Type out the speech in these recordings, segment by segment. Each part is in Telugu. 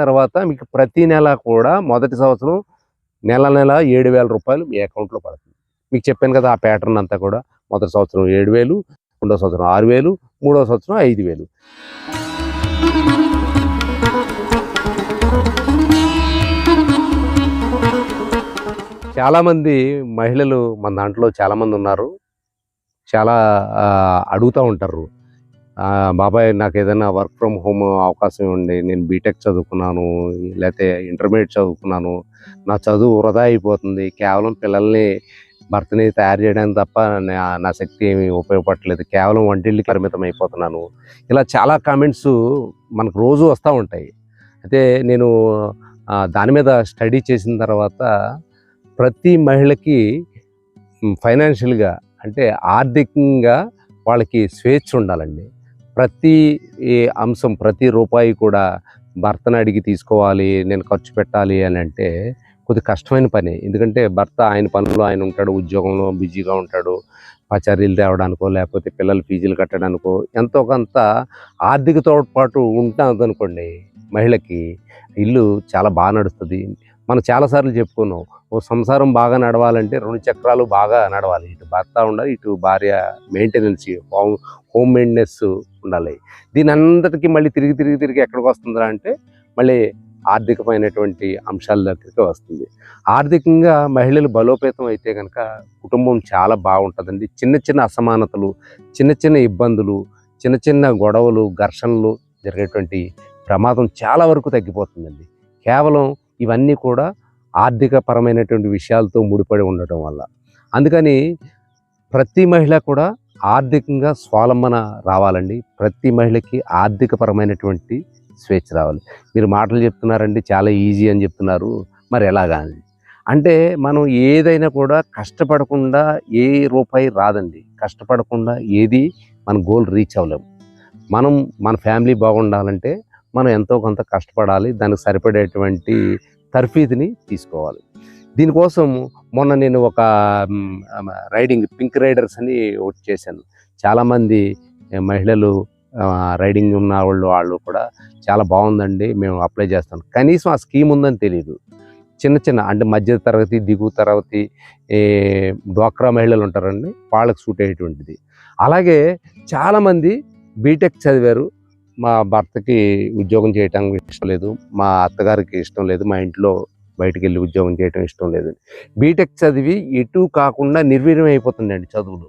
తర్వాత మీకు ప్రతి నెల కూడా మొదటి సంవత్సరం నెల నెల ఏడు వేల రూపాయలు మీ అకౌంట్లో పడుతుంది. మీకు చెప్పాను కదా ఆ ప్యాటర్న్ అంతా కూడా. మొదటి సంవత్సరం ఏడు వేలు రెండో సంవత్సరం ఆరు వేలు మూడో సంవత్సరం ఐదు వేలు. చాలామంది మహిళలు మన దాంట్లో చాలామంది ఉన్నారు. చాలా అడుగుతూ ఉంటారు. బాబాయ్ నాకు ఏదైనా వర్క్ ఫ్రమ్ హోమ్ అవకాశం ఇవ్వండి నేను బీటెక్ చదువుకున్నాను లేకపోతే ఇంటర్మీడియట్ చదువుకున్నాను నా చదువు వృధా అయిపోతుంది. కేవలం పిల్లల్ని భర్తని తయారు చేయడానికి తప్ప నా- నా శక్తి ఏమి ఉపయోగపడలేదు కేవలం వంటిల్కి పరిమితం అయిపోతున్నాను. ఇలా చాలా కామెంట్స్ మనకు రోజు వస్తూ ఉంటాయి. అయితే నేను దాని మీద స్టడీ చేసిన తర్వాత ప్రతి మహిళకి ఫైనాన్షియల్గా అంటే ఆర్థికంగా వాళ్ళకి స్వేచ్ఛ ఉండాలండి. ప్రతి ఈ అంశం ప్రతి రూపాయి కూడా భర్తను అడిగి తీసుకోవాలి నేను ఖర్చు పెట్టాలి అని అంటే కొద్ది కష్టమైన పని. ఎందుకంటే భర్త ఆయన పనులు ఆయన ఉంటాడు ఉద్యోగంలో బిజీగా ఉంటాడు పచారీలు తేవడానికో లేకపోతే పిల్లల ఫీజులు కట్టడానికో ఎంతో కొంత ఆర్థిక తోడ్పాటు ఉంటుంది అనుకోండి మహిళకి ఇల్లు చాలా బాగా నడుస్తుంది. మనం చాలాసార్లు చెప్పుకున్నాం ఓ సంసారం బాగా నడవాలంటే రెండు చక్రాలు బాగా నడవాలి. ఇటు భర్త ఉండాలి ఇటు భార్య మెయింటెనెన్స్ హోమ్ హోమ్ మెయింటెనెన్స్ ఉండాలి. దీని అందరికీ మళ్ళీ తిరిగి తిరిగి తిరిగి ఎక్కడికి వస్తుందా అంటే మళ్ళీ ఆర్థికమైనటువంటి అంశాల దగ్గరికి వస్తుంది. ఆర్థికంగా మహిళలు బలోపేతం అయితే కనుక కుటుంబం చాలా బాగుంటుందండి. చిన్న చిన్న అసమానతలు చిన్న చిన్న ఇబ్బందులు చిన్న చిన్న గొడవలు ఘర్షణలు జరిగేటువంటి ప్రమాదం చాలా వరకు తగ్గిపోతుందండి. కేవలం ఇవన్నీ కూడా ఆర్థిక పరమైనటువంటి విషయాలతో ముడిపడి ఉండటం వల్ల. అందుకని ప్రతి మహిళ కూడా ఆర్థికంగా స్వావలంబన రావాలండి. ప్రతి మహిళకి ఆర్థికపరమైనటువంటి స్వేచ్ఛ రావాలి. మీరు మాటలు చెప్తున్నారండి చాలా ఈజీ అని చెప్తున్నారు. మరి ఎలాగా అంటే మనం ఏదైనా కూడా కష్టపడకుండా ఏ రూపాయి రాదండి. కష్టపడకుండా ఏది మన గోల్ రీచ్ అవ్వలేము మనం మన ఫ్యామిలీ బాగుండాలంటే మనం ఎంతో కొంత కష్టపడాలి. దానికి సరిపడేటువంటి తర్ఫీదుని తీసుకోవాలి. దీనికోసం మొన్న నేను ఒక రైడింగ్ పింక్ రైడర్స్ అని ఒకటి చేశాను. చాలామంది మహిళలు రైడింగ్ ఉన్న వాళ్ళు వాళ్ళు కూడా చాలా బాగుందండి మేము అప్లై చేస్తాం. కనీసం ఆ స్కీమ్ ఉందని తెలియదు చిన్న చిన్న అంటే మధ్య తరగతి దిగువ తరగతి డ్వాక్రా మహిళలు ఉంటారండి వాళ్ళకి సూట్ అయ్యేటువంటిది. అలాగే చాలామంది బీటెక్ చదివారు మా భర్తకి ఉద్యోగం చేయడానికి ఇష్టం లేదు మా అత్తగారికి ఇష్టం లేదు మా ఇంట్లో బయటికి వెళ్ళి ఉద్యోగం చేయడం ఇష్టం లేదు. బీటెక్ చదివి ఎటు కాకుండా నిర్వీర్యం అయిపోతుందండి చదువులు.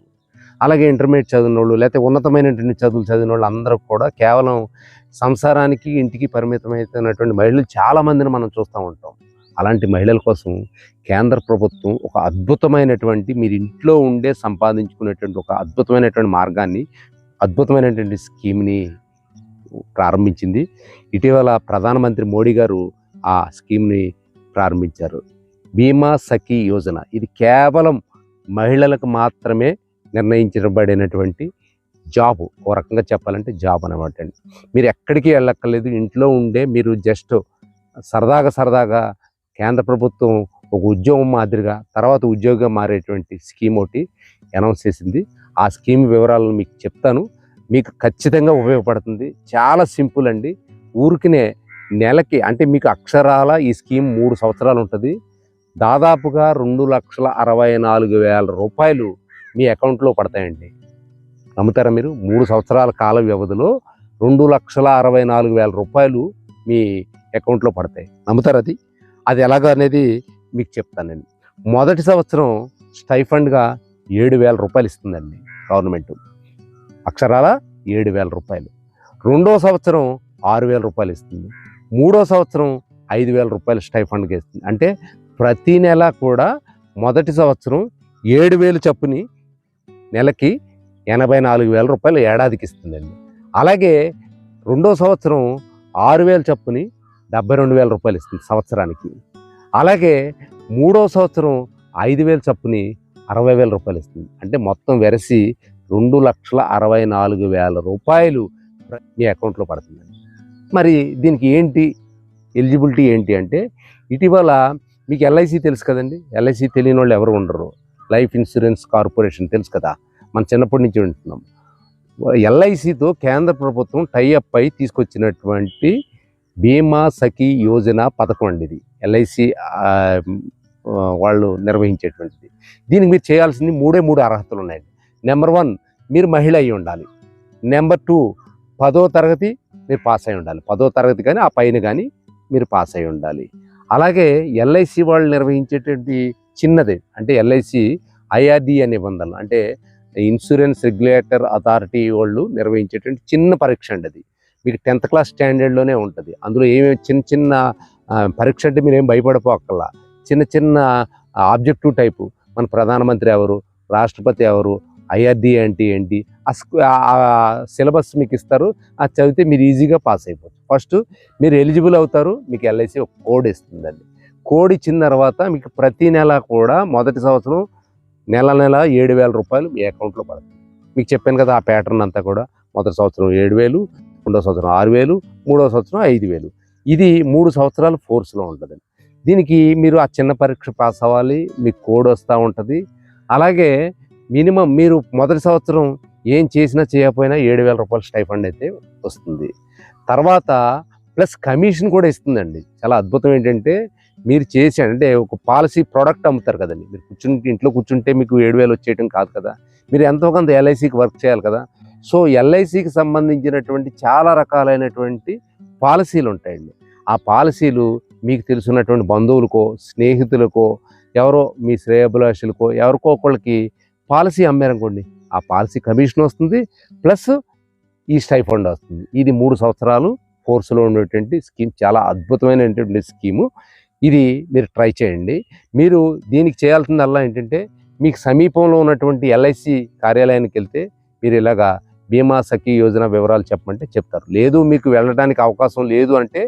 అలాగే ఇంటర్మీడియట్ చదివిన వాళ్ళు లేకపోతే ఉన్నతమైనటువంటి చదువులు చదివిన వాళ్ళు అందరూ కూడా కేవలం సంసారానికి ఇంటికి పరిమితమైనటువంటి మహిళలు చాలామందిని మనం చూస్తూ ఉంటాం. అలాంటి మహిళల కోసం కేంద్ర ప్రభుత్వం ఒక అద్భుతమైనటువంటి మీరు ఇంట్లో ఉండే సంపాదించుకునేటువంటి ఒక అద్భుతమైనటువంటి మార్గాన్ని అద్భుతమైనటువంటి స్కీమ్ని ప్రారంభించింది. ఇటీవల ప్రధానమంత్రి మోడీ గారు ఆ స్కీమ్ని ప్రారంభించారు. బీమా సఖీ యోజన. ఇది కేవలం మహిళలకు మాత్రమే నిర్ణయించబడినటువంటి జాబ్. ఓ రకంగా చెప్పాలంటే జాబ్ అనమాట అండి. మీరు ఎక్కడికి వెళ్ళక్కర్లేదు. ఇంట్లో ఉండే మీరు జస్ట్ సరదాగా సరదాగా కేంద్ర ప్రభుత్వం ఒక ఉద్యోగం మాదిరిగా తర్వాత ఉద్యోగం మారేటువంటి స్కీమ్ ఒకటి అనౌన్స్ చేసింది. ఆ స్కీమ్ వివరాలను మీకు చెప్తాను. మీకు ఖచ్చితంగా ఉపయోగపడుతుంది. చాలా సింపుల్ అండి. ఊరికినే నెలకి అంటే మీకు అక్షరాల ఈ స్కీమ్ మూడు సంవత్సరాలు ఉంటుంది. దాదాపుగా రెండు లక్షల అరవై నాలుగు వేల రూపాయలు మీ అకౌంట్లో పడతాయండి. నమ్ముతారా మీరు? మూడు సంవత్సరాల కాల వ్యవధిలో రెండు లక్షల అరవై నాలుగు వేల రూపాయలు మీ అకౌంట్లో పడతాయి. నమ్ముతారు అది? అది ఎలాగ అనేది మీకు చెప్తానండి మొదటి సంవత్సరం స్టైఫండ్గా ఏడు వేల రూపాయలు ఇస్తుందండి గవర్నమెంట్. అక్షరాల ఏడు వేల రూపాయలు. రెండో సంవత్సరం ఆరు వేల రూపాయలు ఇస్తుంది. మూడో సంవత్సరం ఐదు వేల రూపాయలు స్టైఫండ్కి ఇస్తుంది. అంటే ప్రతి నెల కూడా మొదటి సంవత్సరం ఏడు వేలు చప్పుని నెలకి ఎనభై నాలుగు వేల రూపాయలు ఏడాదికి ఇస్తుందండి. అలాగే రెండో సంవత్సరం ఆరు వేలు చప్పుని డెబ్బై రెండు వేల రూపాయలు ఇస్తుంది సంవత్సరానికి. అలాగే మూడో సంవత్సరం ఐదు వేలు చప్పుని అరవై వేల రూపాయలు ఇస్తుంది. అంటే మొత్తం వెరసి రెండు లక్షల అరవై నాలుగు వేల రూపాయలు మీ అకౌంట్లో పడుతుందండి. మరి దీనికి ఏంటి? ఎలిజిబిలిటీ ఏంటి అంటే ఇటీవల మీకు ఎల్ఐసి తెలుసు కదండి? ఎల్ఐసి తెలియని వాళ్ళు ఎవరు ఉండరు. లైఫ్ ఇన్సూరెన్స్ కార్పొరేషన్ తెలుసు కదా? మనం చిన్నప్పటి నుంచి వింటున్నాం. ఎల్ఐసితో కేంద్ర ప్రభుత్వం టైఅప్ అయి తీసుకొచ్చినటువంటి బీమా సఖీ యోజన పథకం అండి ఇది. ఎల్ఐసి వాళ్ళు నిర్వహించేటువంటిది. దీనికి మీరు చేయాల్సింది మూడే మూడు అర్హతలు ఉన్నాయండి. నెంబర్ వన్ మీరు మహిళ అయి ఉండాలి. నెంబర్ టూ పదో తరగతి మీరు పాస్ అయి ఉండాలి. పదో తరగతి కానీ ఆ పైన కానీ మీరు పాస్ అయి ఉండాలి. అలాగే ఎల్ఐసి వాళ్ళు నిర్వహించేటువంటి చిన్నది. అంటే ఎల్ఐసి ఐఆర్డి అనే నిబంధనలు. అంటే ఇన్సూరెన్స్ రెగ్యులేటర్ అథారిటీ వాళ్ళు నిర్వహించేటువంటి చిన్న పరీక్ష అండి అది. మీకు టెన్త్ క్లాస్ స్టాండర్డ్లోనే ఉంటుంది. అందులో ఏమేమి చిన్న చిన్న పరీక్ష అంటే మీరు ఏం భయపడిపోకల్లా చిన్న చిన్న ఆబ్జెక్టివ్ టైపు. మన ప్రధానమంత్రి ఎవరు? రాష్ట్రపతి ఎవరు? ఐఆర్డి అంటే ఏంటి ఆ సిలబస్ మీకు ఇస్తారు అది చదివితే మీరు ఈజీగా పాస్ అయిపోవచ్చు. ఫస్ట్ మీరు ఎలిజిబుల్ అవుతారు మీకు ఎల్ఐసి ఒక కోడ్ ఇస్తుందండి. కోడ్ ఇచ్చిన తర్వాత మీకు ప్రతి నెల కూడా మొదటి సంవత్సరం నెల నెల ఏడు వేల రూపాయలు మీ అకౌంట్లో పడుతుంది. మీకు చెప్పాను కదా ఆ ప్యాటర్న్ అంతా కూడా మొదటి సంవత్సరం ఏడు వేలు రెండో సంవత్సరం ఆరు వేలు మూడో సంవత్సరం ఐదు వేలు. ఇది మూడు సంవత్సరాలు ఫోర్స్లో ఉంటుందండి. దీనికి మీరు ఆ చిన్న పరీక్ష పాస్ అవ్వాలి మీకు కోడ్ వస్తూ ఉంటుంది. అలాగే మినిమం మీరు మొదటి సంవత్సరం ఏం చేసినా చేయకపోయినా ఏడు వేల రూపాయల స్టైఫండ్ అయితే వస్తుంది. తర్వాత ప్లస్ కమిషన్ కూడా ఇస్తుందండి. చాలా అద్భుతం ఏంటంటే మీరు చేసి అంటే ఒక పాలసీ ప్రోడక్ట్ అమ్ముతారు కదండి. మీరు కూర్చుంటే ఇంట్లో కూర్చుంటే మీకు ఏడు వేలు వచ్చేయటం కాదు కదా. మీరు ఎంతో కొంత ఎల్ఐసికి వర్క్ చేయాలి కదా. సో ఎల్ఐసికి సంబంధించినటువంటి చాలా రకాలైనటువంటి పాలసీలు ఉంటాయండి. ఆ పాలసీలు మీకు తెలుసున్నటువంటి బంధువులకో స్నేహితులకో ఎవరో మీ శ్రేయభిలాషులకో ఎవరికో ఒకళ్ళకి పాలసీ అమ్మారనుకోండి ఆ పాలసీ కమిషన్ వస్తుంది ప్లస్ ఈ స్టైఫండ్ వస్తుంది. ఇది మూడు సంవత్సరాలు కోర్సులో ఉండేటువంటి స్కీమ్ చాలా అద్భుతమైనటువంటి స్కీము. ఇది మీరు ట్రై చేయండి. మీరు దీనికి చేయాల్సిందల్లా ఏంటంటే మీకు సమీపంలో ఉన్నటువంటి ఎల్ఐసి కార్యాలయానికి వెళ్తే మీరు ఇలాగా బీమా సఖీ యోజన వివరాలు చెప్పమంటే చెప్తారు. లేదు మీకు వెళ్ళడానికి అవకాశం లేదు అంటే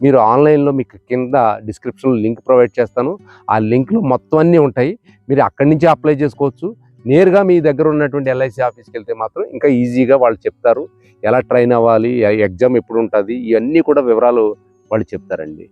మీరు ఆన్లైన్లో మీకు కింద డిస్క్రిప్షన్లో లింక్ ప్రొవైడ్ చేస్తాను. ఆ లింక్లో మొత్తం అన్నీ ఉంటాయి. మీరు అక్కడి నుంచి అప్లై చేసుకోవచ్చు. నేరుగా మీ దగ్గర ఉన్నటువంటి ఎల్ఐసి ఆఫీస్కి వెళ్తే మాత్రం ఇంకా ఈజీగా వాళ్ళు చెప్తారు. ఎలా ట్రైన్ అవ్వాలి ఎగ్జామ్ ఎప్పుడు ఉంటుంది ఇవన్నీ కూడా వివరాలు వాళ్ళు చెప్తారండి.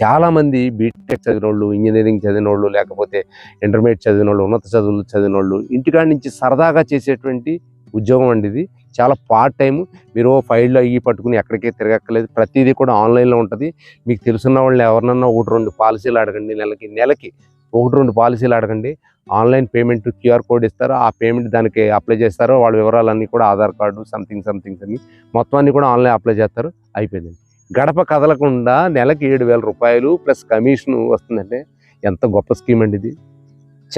చాలామంది బీటెక్ చదివిన వాళ్ళు ఇంజనీరింగ్ చదివిన వాళ్ళు లేకపోతే ఇంటర్మీడియట్ చదివిన వాళ్ళు ఉన్నత చదువులు చదివిన వాళ్ళు ఇంటికాడ నుంచి సరదాగా చేసేటువంటి ఉద్యోగం అండి ఇది. చాలా పార్ట్ టైం మీరు ఫైల్లో అయ్యి పట్టుకుని ఎక్కడికే తిరగక్కర్లేదు. ప్రతిదీ కూడా ఆన్లైన్లో ఉంటుంది. మీకు తెలుసున్న వాళ్ళు ఎవరినన్నా ఒకటి రెండు పాలసీలు అడగండి నెలకి నెలకి. ఒకటి రెండు పాలసీలు అడగండి. ఆన్లైన్ పేమెంట్ క్యూఆర్ కోడ్ ఇస్తారు. ఆ పేమెంట్ దానికి అప్లై చేస్తారు. వాళ్ళ వివరాలన్నీ కూడా ఆధార్ కార్డు సంథింగ్ సంథింగ్స్ అన్ని మొత్తం అన్ని కూడా ఆన్లైన్ అప్లై చేస్తారు. అయిపోయింది గడప కదలకుండా నెలకి ఏడు వేల రూపాయలు ప్లస్ కమిషన్ వస్తుందంటే ఎంత గొప్ప స్కీమ్ అండి ఇది.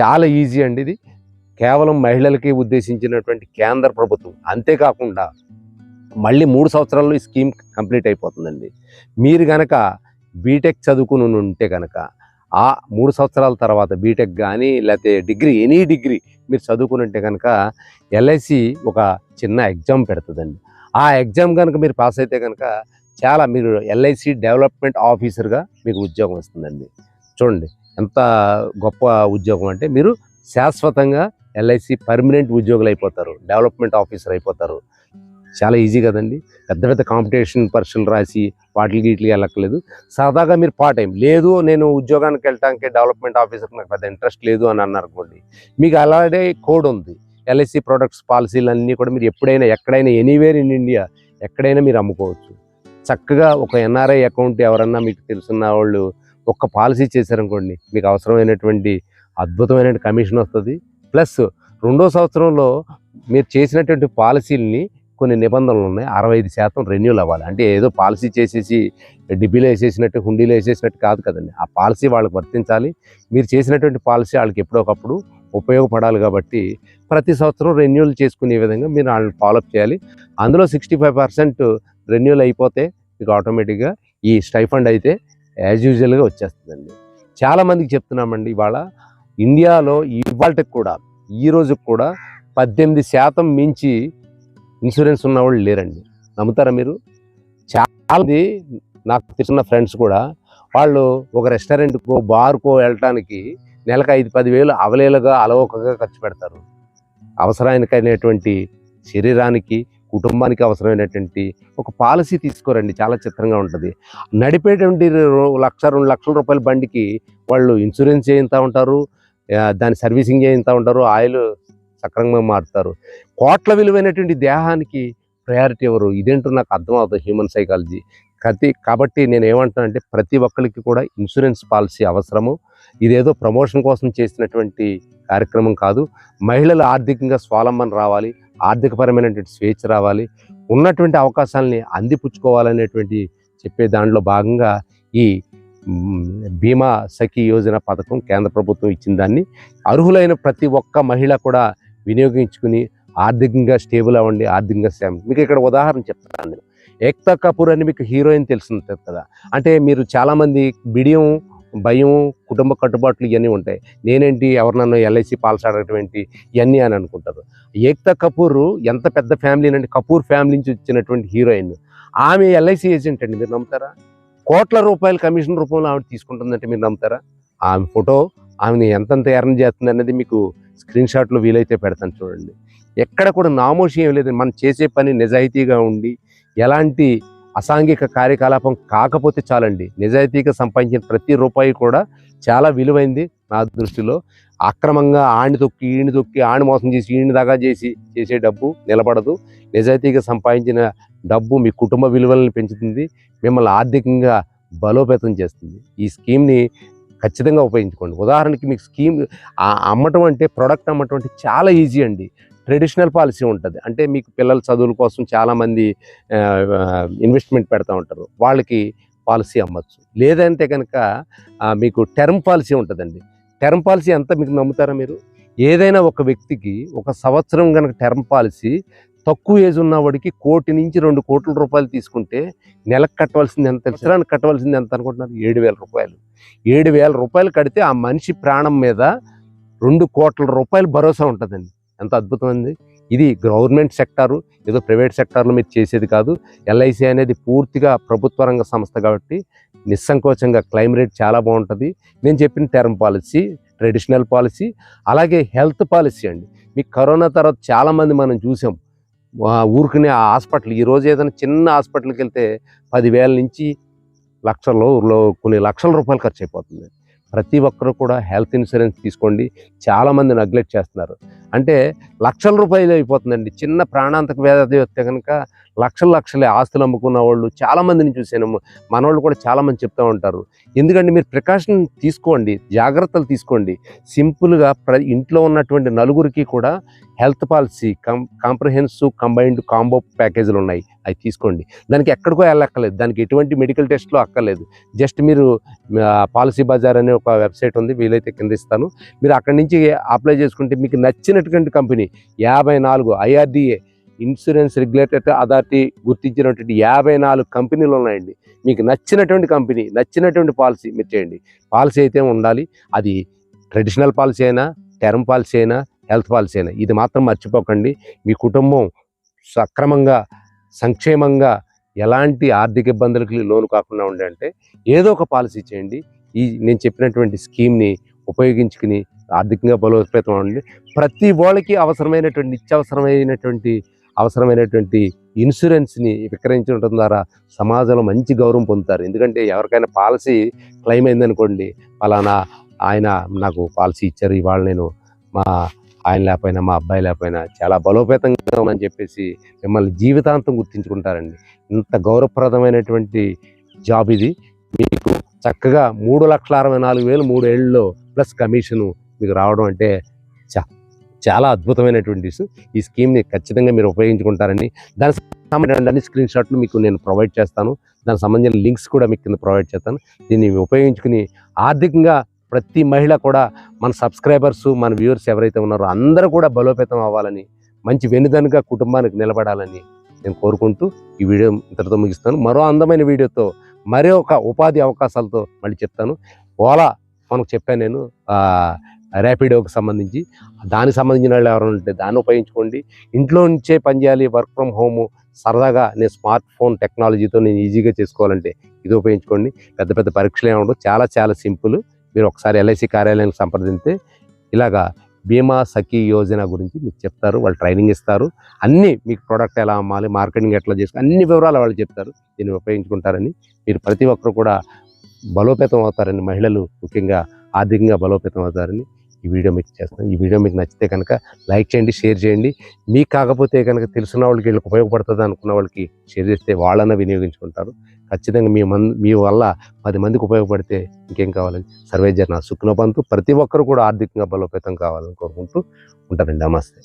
చాలా ఈజీ అండి ఇది. కేవలం మహిళలకి ఉద్దేశించినటువంటి కేంద్ర ప్రభుత్వం. అంతేకాకుండా మళ్ళీ మూడు సంవత్సరాల్లో ఈ స్కీమ్ కంప్లీట్ అయిపోతుందండి. మీరు గనక బీటెక్ చదువుకుని ఉంటే కనుక ఆ మూడు సంవత్సరాల తర్వాత బీటెక్ కానీ లేకపోతే డిగ్రీ ఎనీ డిగ్రీ మీరు చదువుకున్నట్టే కనుక ఎల్ఐసి ఒక చిన్న ఎగ్జామ్ పెడుతుందండి. ఆ ఎగ్జామ్ కనుక మీరు పాస్ అయితే కనుక చాలా మీరు ఎల్ఐసి డెవలప్మెంట్ ఆఫీసర్గా మీకు ఉద్యోగం వస్తుందండి. చూడండి ఎంత గొప్ప ఉద్యోగం అంటే మీరు శాశ్వతంగా ఎల్ఐసి పర్మనెంట్ ఉద్యోగులు అయిపోతారు డెవలప్మెంట్ ఆఫీసర్ అయిపోతారు. చాలా ఈజీ కదండి. పెద్ద పెద్ద కాంపిటీషన్ పరీక్షలు రాసి వాటికి వీటికి వెళ్ళక్కలేదు సరదాగా మీరు పార్ట్ టైం లేదు నేను ఉద్యోగానికి వెళ్ళటానికి డెవలప్మెంట్ ఆఫీసర్ నాకు పెద్ద ఇంట్రెస్ట్ లేదు అని అన్నారనుకోండి మీకు అలాగే కోడ్ ఉంది. ఎల్ఐసి ప్రొడక్ట్స్ పాలసీలు అన్నీ కూడా మీరు ఎప్పుడైనా ఎక్కడైనా ఎనీవేర్ ఇన్ ఇండియా ఎక్కడైనా మీరు అమ్ముకోవచ్చు. చక్కగా ఒక ఎన్ఆర్ఐ అకౌంట్ ఎవరన్నా మీకు తెలుసున్న వాళ్ళు ఒక్క పాలసీ చేశారనుకోండి మీకు అవసరమైనటువంటి అద్భుతమైన కమిషన్ వస్తుంది. ప్లస్ రెండో సంవత్సరంలో మీరు చేసినటువంటి పాలసీలని కొన్ని నిబంధనలు ఉన్నాయి. అరవై ఐదు శాతం రెన్యూల్ అవ్వాలి. అంటే ఏదో పాలసీ చేసేసి డిబ్బీలో వేసేసినట్టు హుండీలో వేసేసినట్టు కాదు కదండి. ఆ పాలసీ వాళ్ళకి వర్తించాలి. మీరు చేసినటువంటి పాలసీ వాళ్ళకి ఎప్పుడొకప్పుడు ఉపయోగపడాలి కాబట్టి ప్రతి సంవత్సరం రెన్యూల్ చేసుకునే విధంగా మీరు వాళ్ళని ఫాలోఅప్ చేయాలి. అందులో సిక్స్టీ ఫైవ్ పర్సెంట్ రెన్యూల్ అయిపోతే మీకు ఆటోమేటిక్గా ఈ స్టైఫండ్ అయితే యాజ్ యూజువల్గా వచ్చేస్తుందండి. చాలామందికి చెప్తున్నామండి ఇవాళ ఇండియాలో ఇవాళకి కూడా ఈ రోజుకి కూడా పద్దెనిమిది శాతం మించి ఇన్సూరెన్స్ ఉన్న వాళ్ళు లేరండి. నమ్ముతారా మీరు? చాలామంది నాకు తెలిసిన ఫ్రెండ్స్ కూడా వాళ్ళు ఒక రెస్టారెంట్కో బార్కో వెళ్ళటానికి నెలకు ఐదు పదివేలు అవలేలుగా అలవోకగా ఖర్చు పెడతారు. అవసరానికైనటువంటి శరీరానికి కుటుంబానికి అవసరమైనటువంటి ఒక పాలసీ తీసుకోరండి. చాలా చిత్రంగా ఉంటుంది. నడిపేటువంటి రో- లక్ష రెండు లక్షల రూపాయల బండికి వాళ్ళు ఇన్సూరెన్స్ చేయిస్తూ ఉంటారు. దాని సర్వీసింగ్ చేయిస్తూ ఉంటారు. ఆయిల్ సక్రమంగా మారుతారు. కోట్ల విలువైనటువంటి దేహానికి ప్రయారిటీ ఎవరు? ఇదేంటో నాకు అర్థం అవుతుంది హ్యూమన్ సైకాలజీ ప్రతి కాబట్టి నేను ఏమంటానంటే ప్రతి ఒక్కరికి కూడా ఇన్సూరెన్స్ పాలసీ అవసరము. ఇదేదో ప్రమోషన్ కోసం చేసినటువంటి కార్యక్రమం కాదు. మహిళలు ఆర్థికంగా స్వావలంబన రావాలి. ఆర్థికపరమైనటువంటి స్వేచ్ఛ రావాలి. ఉన్నటువంటి అవకాశాలని అందిపుచ్చుకోవాలనేటువంటి చెప్పే దాంట్లో భాగంగా ఈ బీమా సఖీ యోజన పథకం కేంద్ర ప్రభుత్వం ఇచ్చిన దాన్ని. అర్హులైన ప్రతి ఒక్క మహిళ కూడా వినియోగించుకుని ఆర్థికంగా స్టేబుల్ అవ్వండి ఆర్థికంగా సేమ్ మీకు ఇక్కడ ఉదాహరణ చెప్తాను నేను ఏక్తా కపూర్ అని మీకు హీరోయిన్ తెలిసింది కదా? అంటే మీరు చాలామంది బిడియం భయం కుటుంబ కట్టుబాట్లు ఇవన్నీ ఉంటాయి. నేనేంటి ఎవరినన్నా ఎల్ఐసి పాలసీ ఏంటి ఇవన్నీ అని అనుకుంటారు. ఏక్తా కపూర్ ఎంత పెద్ద ఫ్యామిలీ అంటే కపూర్ ఫ్యామిలీ నుంచి వచ్చినటువంటి హీరోయిన్. ఆమె ఎల్ఐసి ఏజెంట్ అండి మీరు నమ్ముతారా? కోట్ల రూపాయల కమిషన్ రూపంలో ఆవిడ తీసుకుంటుందంటే మీరు నమ్ముతారా? ఆమె ఫోటో ఆమెను ఎంత ఎర్న్ చేస్తుంది అనేది మీకు స్క్రీన్ షాట్లు వీలైతే పెడతాను చూడండి. ఎక్కడ కూడా నామోషి ఏం లేదు. మనం చేసే పని నిజాయితీగా ఉండి ఎలాంటి అసాంఘిక కార్యకలాపం కాకపోతే చాలండి. నిజాయితీగా సంపాదించిన ప్రతి రూపాయి కూడా చాలా విలువైంది నా దృష్టిలో. అక్రమంగా ఆణి తొక్కి ఈడిని తొక్కి ఆణి మోసం చేసి ఈడిని దాకా చేసి చేసే డబ్బు నిలబడదు. నిజాయితీగా సంపాదించిన డబ్బు మీ కుటుంబ విలువలను పెంచుతుంది. మిమ్మల్ని ఆర్థికంగా బలోపేతం చేస్తుంది. ఈ స్కీమ్ని ఖచ్చితంగా ఉపయోగించుకోండి. ఉదాహరణకి మీకు స్కీమ్ ఆ- అమ్మటం అంటే ప్రోడక్ట్ అమ్మటం అంటే చాలా ఈజీ అండి. ట్రెడిషనల్ పాలసీ ఉంటుంది. అంటే మీకు పిల్లల చదువుల కోసం చాలామంది ఇన్వెస్ట్మెంట్ పెడతా ఉంటారు. వాళ్ళకి పాలసీ అమ్మచ్చు. లేదంటే కనుక మీకు టర్మ్ పాలసీ ఉంటుందండి. టర్మ్ పాలసీ ఎంత మీకు నమ్ముతారా మీరు? ఏదైనా ఒక వ్యక్తికి ఒక సంవత్సరం కనుక టర్మ్ పాలసీ తక్కువ ఏజ్ ఉన్నవాడికి కోటి నుంచి రెండు కోట్ల రూపాయలు తీసుకుంటే నెలకు కట్టవలసింది ఎంత సంవత్సరానికి కట్టవలసింది ఎంత అనుకుంటున్నారు? ఏడు వేల రూపాయలు. ఏడు వేల రూపాయలు కడితే ఆ మనిషి ప్రాణం మీద రెండు కోట్ల రూపాయలు భరోసా ఉంటుందండి. ఎంత అద్భుతమైంది ఇది గవర్నమెంట్ సెక్టారు ఏదో ప్రైవేట్ సెక్టార్లో మీరు చేసేది కాదు. ఎల్ఐసి అనేది పూర్తిగా ప్రభుత్వ రంగ సంస్థ కాబట్టి నిస్సంకోచంగా క్లైమ్ రేట్ చాలా బాగుంటుంది. నేను చెప్పిన టర్మ్ పాలసీ ట్రెడిషనల్ పాలసీ అలాగే హెల్త్ పాలసీ అండి. మీకు కరోనా తర్వాత చాలామంది మనం చూసాం. ఊరికనే ఆ హాస్పిటల్ ఈరోజు ఏదైనా చిన్న హాస్పిటల్కి వెళ్తే పదివేల నుంచి లక్షల్లో ఊర్లో కొన్ని లక్షల రూపాయలు ఖర్చు అయిపోతుంది. ప్రతి ఒక్కరు కూడా హెల్త్ ఇన్సూరెన్స్ తీసుకోండి. చాలామంది నెగ్లెక్ట్ చేస్తున్నారు. అంటే లక్షల రూపాయలు అయిపోతుందండి. చిన్న ప్రాణాంతక వ్యాధి వస్తే కనుక లక్షల లక్షలే ఆస్తులు అమ్ముకున్న వాళ్ళు చాలామందిని చూశాను. మనవాళ్ళు కూడా చాలామంది చెప్తూ ఉంటారు. ఎందుకంటే మీరు ప్రికాషన్ తీసుకోండి జాగ్రత్తలు తీసుకోండి. సింపుల్గా ప్ర ఇంట్లో ఉన్నటువంటి నలుగురికి కూడా health policy cum comprehensive combined combo ప్యాకేజీలు ఉన్నాయి. అవి తీసుకోండి. దానికి ఎక్కడికో వెళ్ళక్కర్లేదు. దానికి ఎటువంటి మెడికల్ టెస్ట్లో అక్కర్లేదు. జస్ట్ మీరు పాలసీ బజార్ అనే ఒక వెబ్సైట్ ఉంది. వీలైతే కింద ఇస్తాను. మీరు అక్కడి నుంచి అప్లై చేసుకుంటే మీకు నచ్చినటువంటి కంపెనీ యాభై నాలుగు ఐఆర్డిఏ ఇన్సూరెన్స్ రెగ్యులేటెడ్ అథారిటీ గుర్తించినటువంటి యాభై నాలుగు కంపెనీలు ఉన్నాయండి. మీకు నచ్చినటువంటి కంపెనీ నచ్చినటువంటి పాలసీ మీరు చేయండి. పాలసీ అయితే ఉండాలి. అది ట్రెడిషనల్ పాలసీ అయినా టర్మ్ పాలసీ అయినా హెల్త్ పాలసీ అయినా. ఇది మాత్రం మర్చిపోకండి. మీ కుటుంబం సక్రమంగా సంక్షేమంగా ఎలాంటి ఆర్థిక ఇబ్బందులకి లోను కాకుండా ఉండాలంటే ఏదో ఒక పాలసీ చేయండి. ఈ నేను చెప్పినటువంటి స్కీమ్ని ఉపయోగించుకుని ఆర్థికంగా బలోపేతం అవ్వండి. ప్రతి వాళ్ళకి అవసరమైనటువంటి నిత్యావసరమైనటువంటి అవసరమైనటువంటి ఇన్సూరెన్స్ని విక్రయించడం ద్వారా సమాజంలో మంచి గౌరవం పొందుతారు. ఎందుకంటే ఎవరికైనా పాలసీ క్లెయిమ్ అయిందనుకోండి ఫలానా ఆయన నాకు పాలసీ ఇచ్చారు ఇవాళ నేను మా ఆయన లేకపోయినా మా అబ్బాయి లేకపోయినా చాలా బలోపేతంగా ఉందని చెప్పేసి మిమ్మల్ని జీవితాంతం గుర్తించుకుంటారండి. ఇంత గౌరవప్రదమైనటువంటి జాబ్ ఇది. మీకు చక్కగా మూడు లక్షల అరవై నాలుగు వేలు మూడు ఏళ్ళలో ప్లస్ కమిషను మీకు రావడం అంటే చా- చాలా అద్భుతమైనటువంటి ఈ స్కీమ్ని ఖచ్చితంగా మీరు ఉపయోగించుకుంటారని దానికి సంబంధించిన అన్ని స్క్రీన్ షాట్లు మీకు నేను ప్రొవైడ్ చేస్తాను. దానికి సంబంధించిన లింక్స్ కూడా మీకు కింద ప్రొవైడ్ చేస్తాను. దీన్ని ఉపయోగించుకుని ఆర్థికంగా ప్రతి మహిళ కూడా మన సబ్స్క్రైబర్స్ మన వ్యూవర్స్ ఎవరైతే ఉన్నారో అందరూ కూడా బలోపేతం అవ్వాలని మంచి వెనుదనుగా కుటుంబానికి నిలబడాలని నేను కోరుకుంటూ ఈ వీడియో ఇంతటితో ముగిస్తాను. మరో అందమైన వీడియోతో మరో ఒక ఉపాధి అవకాశాలతో మళ్ళీ చెప్తాను. ఓలా మనకు చెప్పాను నేను. ర్యాపిడోకి సంబంధించి దానికి సంబంధించిన వాళ్ళు ఎవరైనా ఉంటే దాన్ని ఉపయోగించుకోండి. ఇంట్లో నుంచే పనిచేయాలి వర్క్ ఫ్రమ్ హోమ్. సరదాగా నేను స్మార్ట్ ఫోన్ టెక్నాలజీతో నేను ఈజీగా చేసుకోవాలంటే ఇది ఉపయోగించుకోండి. పెద్ద పెద్ద పరీక్షలు ఏమి చాలా చాలా సింపుల్. మీరు ఒకసారి ఎల్ఐసి కార్యాలయానికి సంప్రదిస్తే ఇలాగా బీమా సఖీ యోజన గురించి మీకు చెప్తారు. వాళ్ళు ట్రైనింగ్ ఇస్తారు. అన్నీ మీకు ప్రోడక్ట్ ఎలా అమ్మాలి మార్కెటింగ్ ఎట్లా చేసుకో అన్ని వివరాలు వాళ్ళు చెప్తారు. దీన్ని ఉపయోగించుకుంటారని. మీరు ప్రతి ఒక్కరు కూడా బలోపేతం అవుతారని మహిళలు ముఖ్యంగా ఆర్థికంగా బలోపేతం అవుతారని ఈ వీడియో మీకు చేస్తున్నాను. ఈ వీడియో మీకు నచ్చితే కనుక లైక్ చేయండి షేర్ చేయండి. మీకు కాకపోతే కనుక తెలిసిన వాళ్ళకి వీళ్ళకి ఉపయోగపడుతుంది అనుకున్న వాళ్ళకి షేర్ చేస్తే వాళ్ళన్నా వినియోగించుకుంటారు. ఖచ్చితంగా మీ మన్ మీ వల్ల పది మందికి ఉపయోగపడితే ఇంకేం కావాలని సర్వే జన సుఖ్నపంతు ప్రతి ఒక్కరు కూడా ఆర్థికంగా బలోపేతం కావాలని కోరుకుంటూ ఉంటారండి నమస్తే.